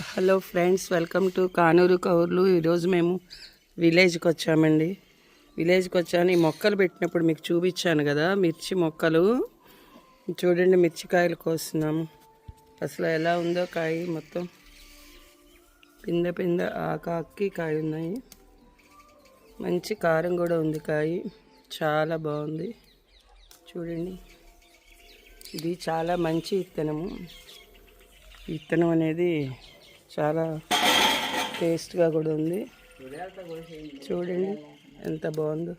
Hello friends welcome to Kanuru కౌర్లు. ఈరోజు మేము విలేజ్కి వచ్చామండి. విలేజ్కి వచ్చాను. ఈ మొక్కలు పెట్టినప్పుడు మీకు చూపించాను కదా మిర్చి మొక్కలు. చూడండి మిర్చికాయలు కోస్తున్నాము అసలు ఎలా ఉందో కాయ మొత్తం పింద పింద ఆకాకి కాయ ఉన్నాయి. మంచి కారం కూడా ఉంది కాయ. చాలా బాగుంది. చూడండి. ఇది చాలా మంచి విత్తనము. విత్తనం అనేది చాలా టేస్ట్గా కూడా ఉంది. చూడండి ఎంత బాగుందో.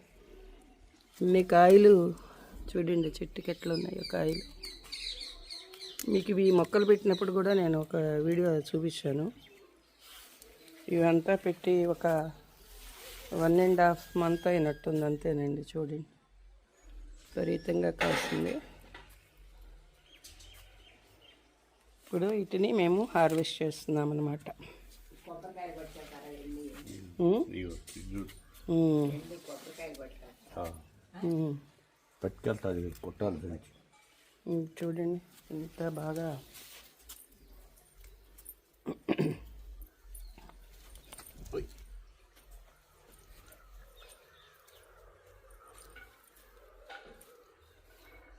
ఇన్ని కాయలు చూడండి చెట్టుకి ఎట్లా ఉన్నాయో కాయలు. మీకు ఇవి మొక్కలు పెట్టినప్పుడు కూడా నేను ఒక వీడియో చూపించాను ఇవంతా పెట్టి ఒక వన్ అండ్ హాఫ్ మంత్ అయినట్టుంది అంతేనండి చూడండి. విపరీతంగా కాస్తుంది ఇప్పుడు వీటిని మేము హార్వెస్ట్ చేస్తున్నాం అనమాట పట్టుకెళ్తుంది కొట్టాలి దానికి. చూడండి ఎంత బాగా.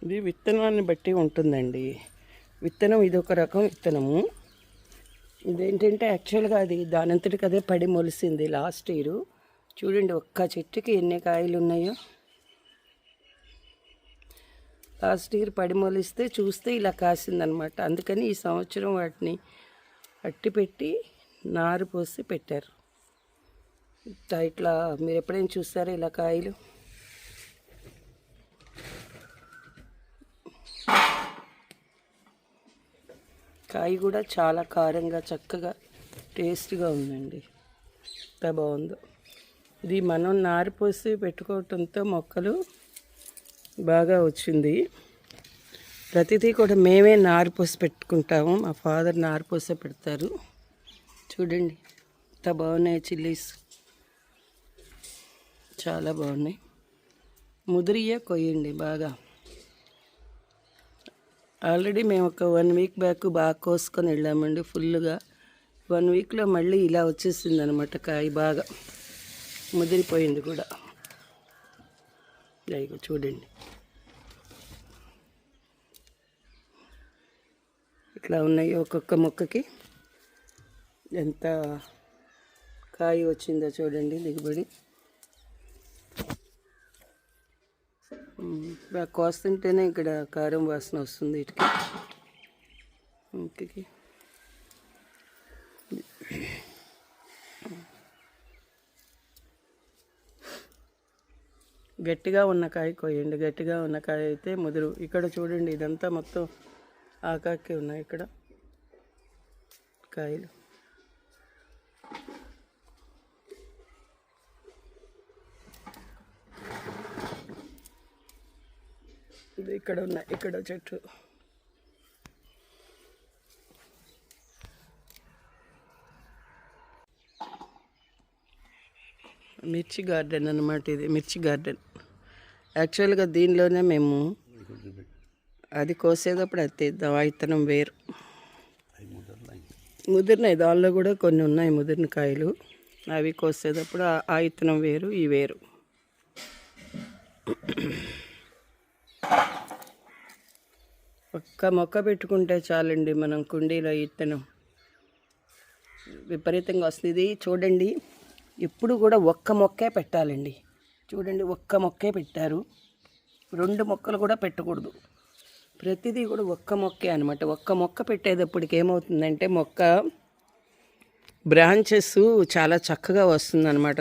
ఇది విత్తనాన్ని బట్టి ఉంటుందండి. విత్తనం ఇది ఒక రకం విత్తనము. ఇదేంటంటే యాక్చువల్గా అది దానంతటికి అదే పడి మొలిసింది లాస్ట్ ఇయర్. చూడండి ఒక్క చెట్టుకి ఎన్ని కాయలు ఉన్నాయో. లాస్ట్ ఇయర్ పడి మొలిస్తే చూస్తే ఇలా కాసిందనమాట. అందుకని ఈ సంవత్సరం వాటిని అట్టి పెట్టి నారు పోసి పెట్టారు. ఇట్లా ఇట్లా మీరు ఎప్పుడైనా చూస్తారా ఇలా కాయలు? కాయ కూడా చాలా కారంగా చక్కగా టేస్ట్గా ఉందండి. ఎంత బాగుందో. ఇది మనం నారు పోసి పెట్టుకోవటంతో మొక్కలు బాగా వచ్చింది. ప్రతిదీ కూడా మేమే నారు పోసి పెట్టుకుంటాము. మా ఫాదర్ నారు పోసే పెడతారు. చూడండి ఎంత బాగున్నాయి చిల్లీస్. చాలా బాగున్నాయి. ముదిరియే కొయ్యండి బాగా. ఆల్రెడీ మేము ఒక వన్ వీక్ బ్యాక్ బాగా కోసుకొని వెళ్ళామండి ఫుల్గా వన్ వీక్లో మళ్ళీ ఇలా వచ్చేసింది అనమాట కాయ బాగా. ముదిరిపోయింది కూడా. ఇదిగో చూడండి. ఇట్లా ఉన్నాయి ఒక్కొక్క మొక్కకి. ఎంత కాయ వచ్చిందో చూడండి దిగుబడి. ఇలా కోస్తుంటేనే ఇక్కడ కారం వాసన వస్తుంది ఇటుకి. ఇంటికి. గట్టిగా ఉన్న కాయ కోయండి. గట్టిగా ఉన్న కాయ అయితే ముదురు. ఇక్కడ చూడండి ఇదంతా మొత్తం ఆకాకి ఉన్నాయి ఇక్కడ కాయలు. ఇక్కడ ఉన్నాయి ఇక్కడ చెట్టు. మిర్చి గార్డెన్ అనమాట ఇది మిర్చి గార్డెన్. యాక్చువల్గా దీనిలోనే మేము అది కోసేటప్పుడు అది తీద్దాం ఆ విత్తనం వేరు. ముదిరినాయి దానిలో కూడా కొన్ని ఉన్నాయి ముదిరిన కాయలు అవి కోసేటప్పుడు ఆ- ఆ వేరు ఈ వేరు. ఒక్క మొక్క పెట్టుకుంటే చాలండి మనం కుండీలో ఇత్తనం. విపరీతంగా వస్తుంది. ఇది చూడండి ఎప్పుడు కూడా ఒక్క మొక్కే పెట్టాలండి. చూడండి ఒక్క మొక్కే పెట్టారు. రెండు మొక్కలు కూడా పెట్టకూడదు. ప్రతిదీ కూడా ఒక్క మొక్కే అనమాట ఒక్క మొక్క పెట్టేటప్పటికి ఏమవుతుందంటే మొక్క బ్రాంచెస్ చాలా చక్కగా వస్తుంది అనమాట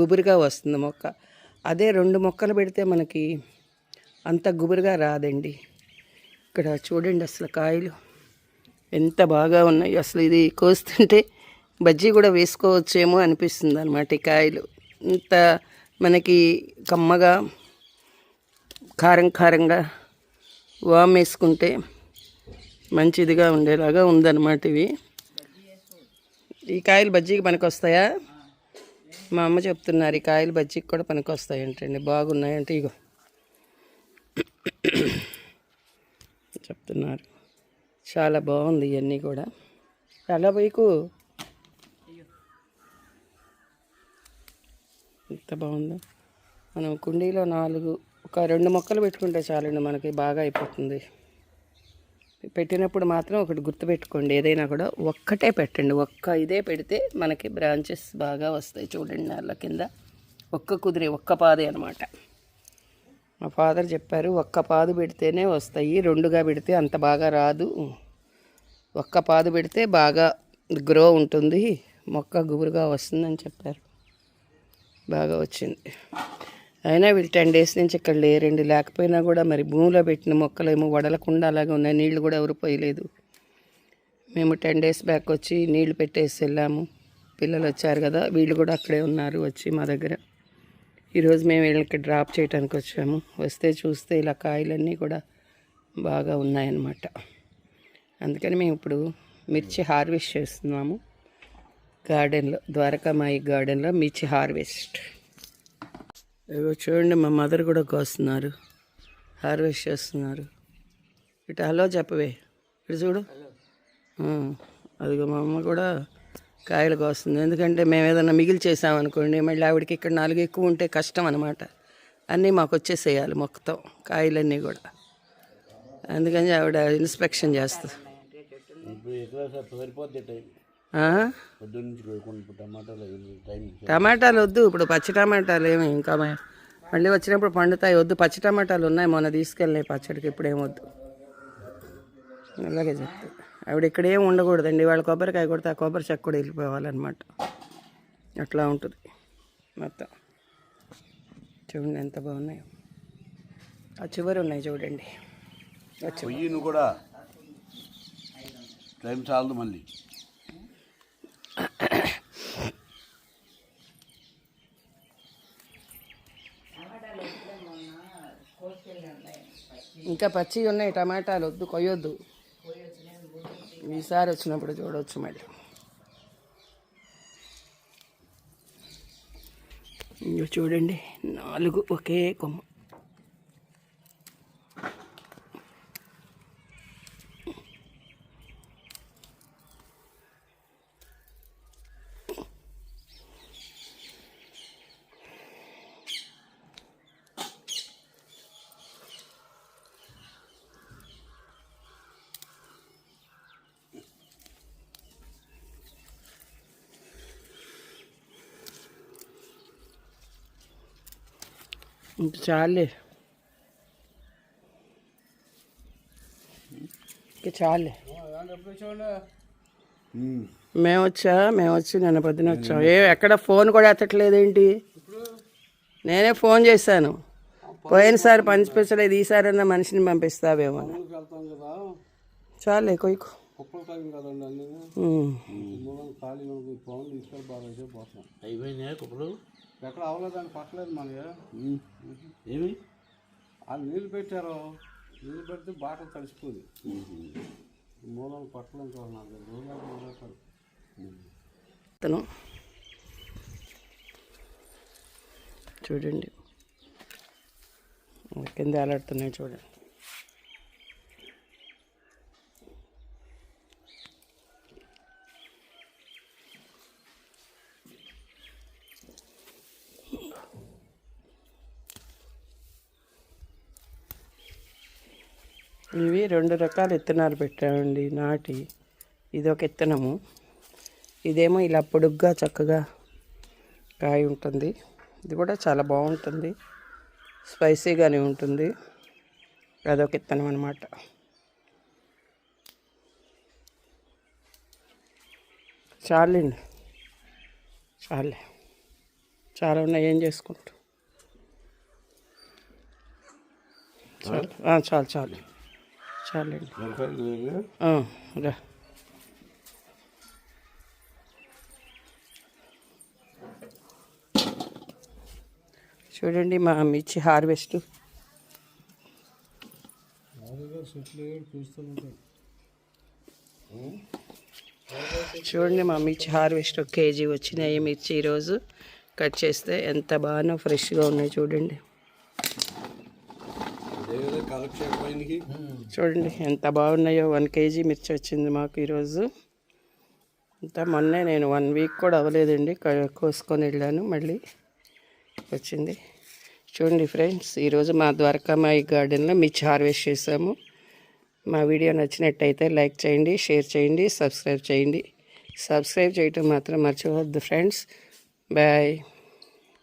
గుబురుగా వస్తుంది మొక్క. అదే రెండు మొక్కలు పెడితే మనకి అంత గుబురుగా రాదండి. ఇక్కడ చూడండి అసలు కాయలు ఎంత బాగా ఉన్నాయి. అసలు ఇది కోస్తుంటే బజ్జీ కూడా వేసుకోవచ్చేమో అనిపిస్తుంది అనమాట ఈ కాయలు. ఇంత మనకి కమ్మగా కారం కారంగా వామ్ వేసుకుంటే మంచిదిగా ఉండేలాగా ఉందన్నమాట ఇవి. ఈ కాయలు బజ్జీకి పనికి వస్తాయా మా అమ్మ చెప్తున్నారు ఈ కాయలు బజ్జీకి కూడా పనికి వస్తాయి బాగున్నాయంటే ఇగో. చెప్తున్నారు. చాలా బాగుంది ఇవన్నీ కూడా. చాలా బైకు ఎంత బాగుందో? మనం కుండీలో నాలుగు ఒక రెండు మొక్కలు పెట్టుకుంటే చాలండి మనకి బాగా అయిపోతుంది. పెట్టినప్పుడు మాత్రం ఒకటి గుర్తుపెట్టుకోండి ఏదైనా కూడా ఒక్కటే పెట్టండి. ఒక్క ఇదే పెడితే మనకి బ్రాంచెస్ బాగా వస్తాయి చూడండి నేల కింద. ఒక్క కుదిరే ఒక్క పాదే అనమాట మా ఫాదర్ చెప్పారు ఒక్క పాదు పెడితేనే వస్తాయి రెండుగా పెడితే అంత బాగా రాదు. ఒక్క పాదు పెడితే బాగా గ్రో ఉంటుంది మొక్క గుబురుగా వస్తుందని చెప్పారు. బాగా వచ్చింది. అయినా వీళ్ళు టెన్ డేస్ నుంచి ఇక్కడ లేరండి. లేకపోయినా కూడా మరి భూమిలో పెట్టిన మొక్కలు ఏమో వడలకుండా అలాగే ఉన్నాయి. నీళ్ళు కూడా ఎవరు పోయలేదు. మేము టెన్ డేస్ బ్యాక్ వచ్చి నీళ్ళు పెట్టేసి వెళ్ళాము. పిల్లలు వచ్చారు కదా వీళ్ళు కూడా అక్కడే ఉన్నారు వచ్చి మా దగ్గర. ఈరోజు మేము వీళ్ళకి డ్రాప్ చేయడానికి వచ్చాము. వస్తే చూస్తే ఇలా కాయలన్నీ కూడా బాగా ఉన్నాయన్నమాట. అందుకని మేము ఇప్పుడు మిర్చి హార్వెస్ట్ చేస్తున్నాము. గార్డెన్లో ద్వారకామాయి గార్డెన్లో మిర్చి హార్వెస్ట్. ఇగో చూడండి మా మదర్ కూడా కోస్తున్నారు. హార్వెస్ట్ చేస్తున్నారు. ఇటు హలో చెప్పవే. ఇటు చూడు. అదిగో మా అమ్మ కూడా కాయలు కోస్తుంది. ఎందుకంటే మేము ఏదైనా మిగిలి చేసామనుకోండి మళ్ళీ ఆవిడకి ఇక్కడ నాలుగు ఎక్కువ ఉంటే కష్టం అనమాట అన్నీ మాకు వచ్చేసేయాలి మొత్తం కాయలన్నీ కూడా. అందుకని ఆవిడ ఇన్స్పెక్షన్ చేస్తుంది. టమాటాలు వద్దు ఇప్పుడు పచ్చి టమాటాలు ఏమి ఇంకా మళ్ళీ వచ్చినప్పుడు పండుతాయి వద్దు. పచ్చి టమాటాలు ఉన్నాయి మొన్న తీసుకెళ్ళినాయి పచ్చడికి ఇప్పుడు ఏం వద్దు. అలాగే చెప్తా. ఆవిడ ఇక్కడ ఉండకూడదండి. వాళ్ళ కొబ్బరికాయ కొడితే ఆ కొబ్బరి చెక్క కూడా వెళ్ళిపోవాలన్నమాట. అట్లా ఉంటుంది మొత్తం. చూడండి ఎంత బాగున్నాయో. ఆ చివరి ఉన్నాయి చూడండి. నువ్వు కూడా టైం చాలదు మళ్ళీ. ఇంకా పచ్చి ఉన్నాయి టమాటాలు వద్దు కొయ్యొద్దు. ఈసారి వచ్చినప్పుడు చూడవచ్చు మళ్ళీ. చూడండి నాలుగు ఒకే కొమ్మ. ఇంక చాలే. ఇంక చాలే. మేము వచ్చా? మేము వచ్చి నిన్న పొద్దున వచ్చాం. ఏ ఎక్కడ ఫోన్ కూడా ఎత్తట్లేదేంటి నేనే ఫోన్ చేశాను. పోయినసారి పంపించలేదు ఈసారన్నా మనిషిని పంపిస్తావేమో చాలే కొయ్యకు. అయిపోయినాయి కుప్పలు? ఎక్కడ అవ్వలేదని పట్టలేదు మనకి. ఏమి? ఆ నీళ్ళు పెట్టారు. నీళ్ళు పెడితే బాటలు తడిసిపోయింది మూలం పట్టలేదు చూడండి రోజులు చూడండి. కింద అలాడుతున్నాయి చూడండి. ఇవి రెండు రకాల విత్తనాలు పెట్టామండి నాటి. ఇది ఒక విత్తనము ఇదేమో ఇలా పొడుగ్గా చక్కగా కాయ ఉంటుంది. ఇది కూడా చాలా బాగుంటుంది. స్పైసీగానే ఉంటుంది. అదొక విత్తనం అనమాట చాలండి. చాలే. చాలా ఉన్నాయి ఏం చేసుకుంటాం? చాలు. చాలు చాలు. చాలండి. రా. చూడండి మా మిర్చి హార్వెస్ట్. చూడండి మా మిర్చి హార్వెస్ట్ ఒక కేజీ వచ్చినాయి మిర్చి ఈరోజు. కట్ చేస్తే ఎంత బాగానో ఫ్రెష్గా ఉన్నాయి చూడండి. చూడండి ఎంత బాగున్నాయో. వన్ కేజీ మిర్చి వచ్చింది మాకు ఈరోజు. అంతా మొన్నే నేను వన్ వీక్ కూడా అవ్వలేదండి. కోసుకొని వెళ్ళాను మళ్ళీ వచ్చింది. చూడండి ఫ్రెండ్స్ ఈరోజు మా ద్వారకామాయి గార్డెన్లో మిర్చి హార్వెస్ట్ చేసాము. మా వీడియో నచ్చినట్టయితే లైక్ చేయండి షేర్ చేయండి సబ్స్క్రైబ్ చేయండి. సబ్స్క్రైబ్ చేయటం మాత్రం మర్చిపోవద్దు ఫ్రెండ్స్. బాయ్.